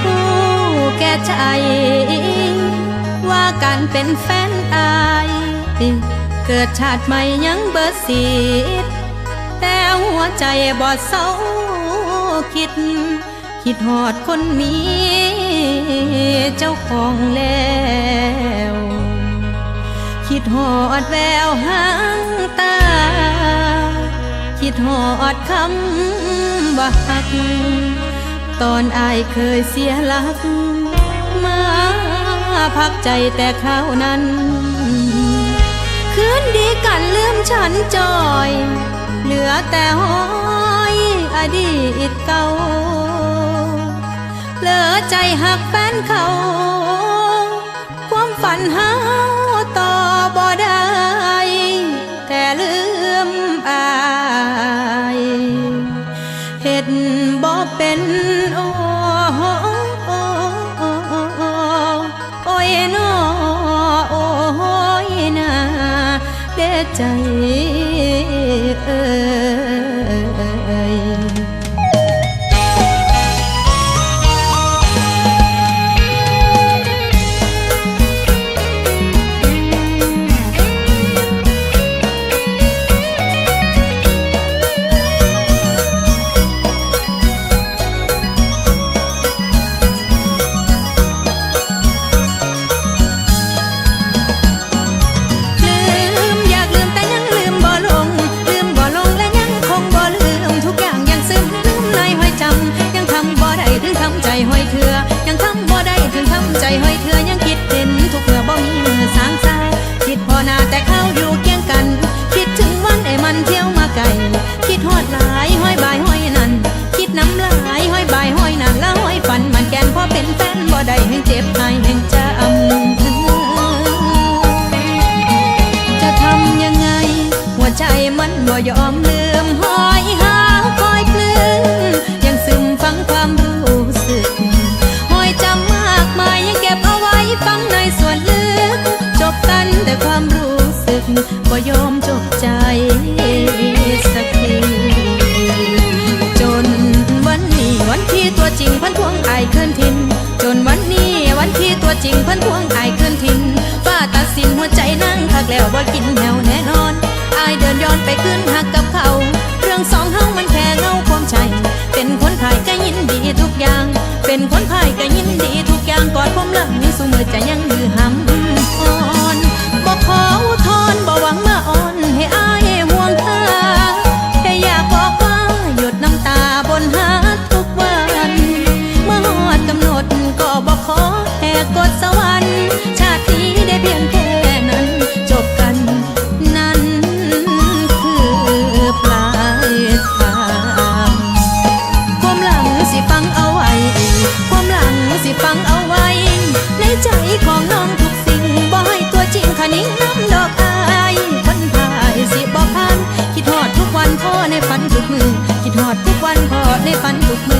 หูแก่ใจ ว่าการเป็นแฟนตาย เกิดชาติใหม่ยังเบิดสีแต่หัวใจบอดเศร้าคิด คิดหอดคนมีเจ้าของแล้ว คิดหอดแววหางตา คิดหอดคำบัก ตอนอายเคยเสียหลัก มาพักใจแต่คราวนั้น คืนดีกันลืมฉันจอย เหลือแต่ห้อยอดีตเก่าเหลือใจหักแฟนเขา ความฝันหาต่อบ่ได้แต่ลืมอาย เห็ดบ่เป็น ใจเออ มันบ่ยอมลืมหอยหาคอยกลืนยังซึมฟังความรู้สึกหอยจำมากมายยังเก็บเอาไว้ฟังในส่วนลึก จบกันแต่ความรู้สึกบ่ยอมจบใจสักทีจนวันนี้วันที่ตัวจริงพันทวงอายคืนทินจนวันนี้วันที่ตัวจริงพันทวงอายคืนทินฟ้าตัดสินหัวใจนั่งคักแล้วว่ากินแถวแน่นอน อายเดินย้อนไปขึ้นหักกับเขา เรื่องสองเฮามันแค่เงาความใจ เป็นคนพายก็ยินดีทุกอย่าง เป็นคนพายก็ยินดีทุกอย่างกอดผมหลังสูมือจะยังมือหำ ฟังเอาไว้ ในใจของน้องทุกสิ่งบ่ให้ตัวจริงขนิ่งน้ำดอกอายคนพายสิบอกพันคิดหอดทุกวันพ่อในฝันทุกมือคิดหอดทุกวันพ่อในฝันทุกมือ